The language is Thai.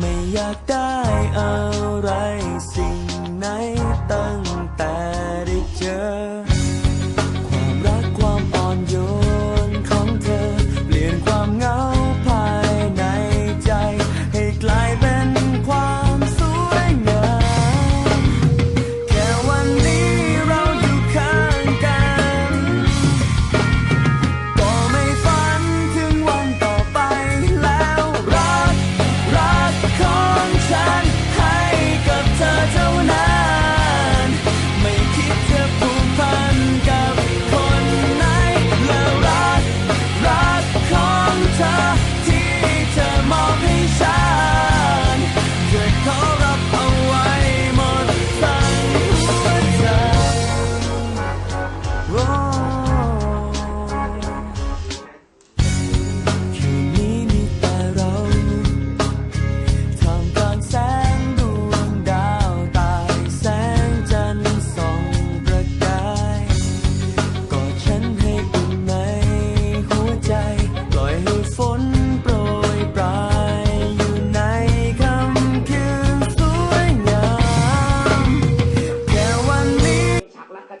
ไม่อยากได้อะไรสิ่งไหน